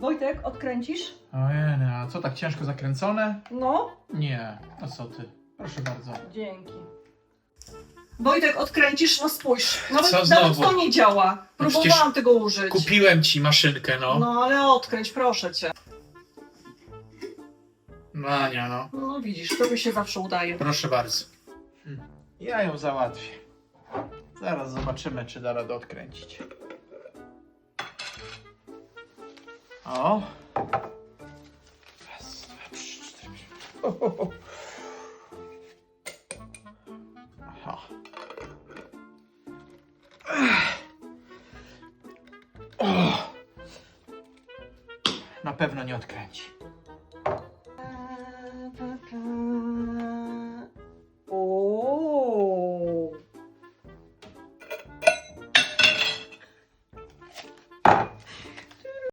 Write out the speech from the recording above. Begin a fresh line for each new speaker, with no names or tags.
Wojtek, odkręcisz?
Ojej, a co tak ciężko zakręcone?
No,
Nie, a co ty? Proszę bardzo.
dzięki. Wojtek, odkręcisz? No spójrz. Nawet,
Co
nawet
znowu?
to nie działa.
No
Próbowałam
przecież
tego użyć.
Kupiłem ci maszynkę, no.
No ale odkręć, proszę cię.
Mania, no.
No widzisz, to mi się zawsze udaje.
Proszę bardzo. Hmm. Ja ją załatwię. Zaraz zobaczymy, czy da radę odkręcić. O. Raz, dwa, trzy, cztery, pięć. Aha. O. Na pewno nie odkręci.